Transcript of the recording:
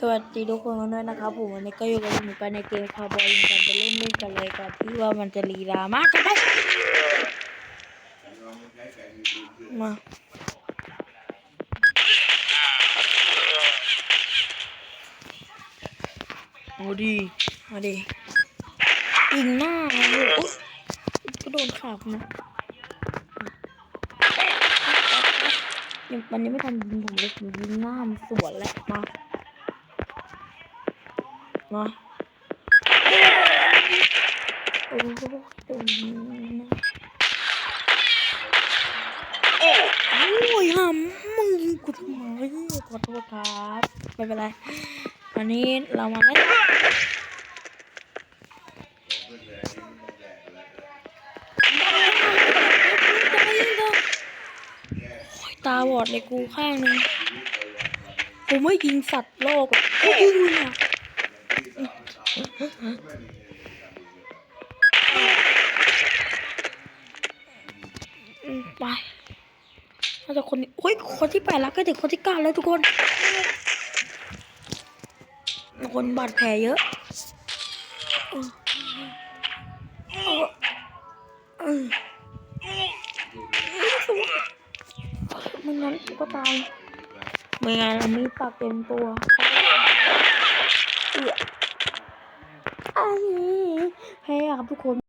สวัสดีทุกคนกันด้วยนะครับผมวันนี้ก็อยู่กับผมกันในเกมคาร์บอยยิงกันไปเล่นเล่นกันเลยก่อนที่ว่ามันจะลีลามากจะไปมาเอาดีมาดียิงหน้าเลยอุ๊ยก็โดนขับนะยังมันยังไม่ทันยิงผมเลยผมยิงหน้ามันสวนแล้วมา มาโอ้โหตรงนี้นะโอ้ยหำมึงกูทำไมขอโทษครับไม่เป็นไรอันนี้เรามาเล่นโอ้ยตาบอดเลยกูข้างนึงกูไม่ยิงสัตว์โลกกูยิงมึงอะ ไปน่าจะคนนี้โอ้ยคนที่แปดแล้วก็ถึงคนที่เก้าแล้วทุกคนคนบาดแผลเยอะมึงนั้นก็ตายไม่งั้นเรามีปากเต็มตัว เอือไ